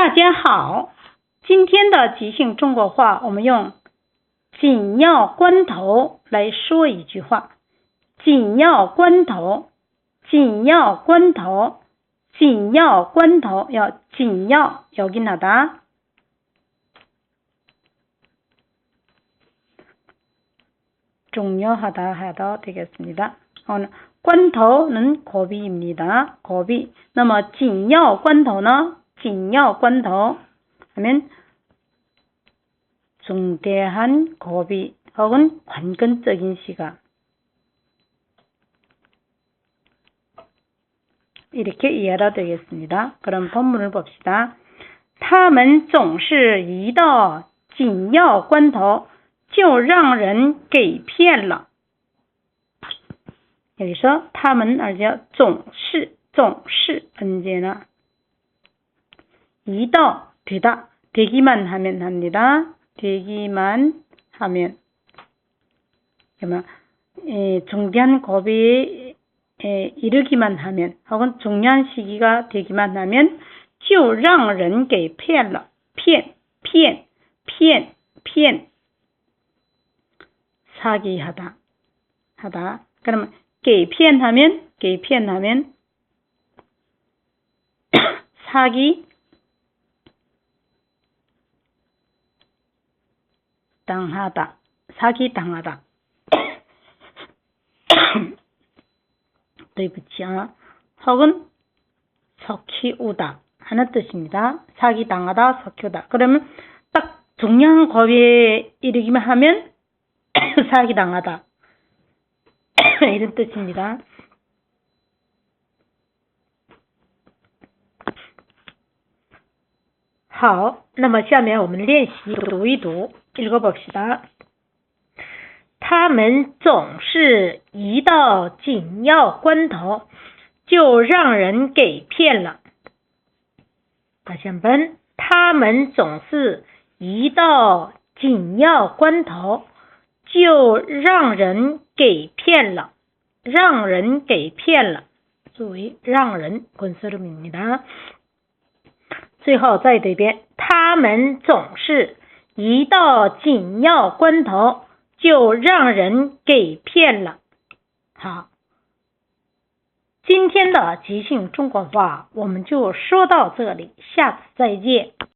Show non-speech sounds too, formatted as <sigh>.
大家好，今天的即兴中国话，我们用紧要关头来说一句话。紧要关头，紧要关头，紧要关头要紧要여기하다 중요하다 해도 되겠습니다. 관토는 고비입니다. 고비. 那么紧要关头呢? 紧要关头 하면 중대한 고비 혹은 관건적인 시간 이렇게 이해가 되겠습니다. 그럼 본문을 봅시다. 他们总是一到紧要关头就让人给骗了。 여기서 他们 알죠? 总是总是 언제나 이더 되다 되기만 하면 합니다. 되기만 하면 그러면 에, 중대한 고비에 에, 이르기만 하면 혹은 중요한 시기가 되기만 하면 就让人给骗了骗骗骗骗 사기하다 하다 그러면 给骗하면 给骗하면 <coughs> 사기 당하다 사기 당하다 对不起啊 혹은 <coughs> 석희우다 하는 뜻입니다. 사기 당하다 석희우다 그러면 딱 중요한 거비에 이르기만 하면 <coughs> 사기 당하다 <coughs> 이런 뜻입니다. 好，那么下面我们练习读一读， 읽어봅시다。 他们总是一到紧要关头就让人给骗了。大家们，他们总是一到紧要关头就让人给骗了，让人给骗了。作为让人滚色的名义的。最后再对一遍，他们总是 一到紧要关头就让人给骗了。好，今天的即兴中国话我们就说到这里，下次再见。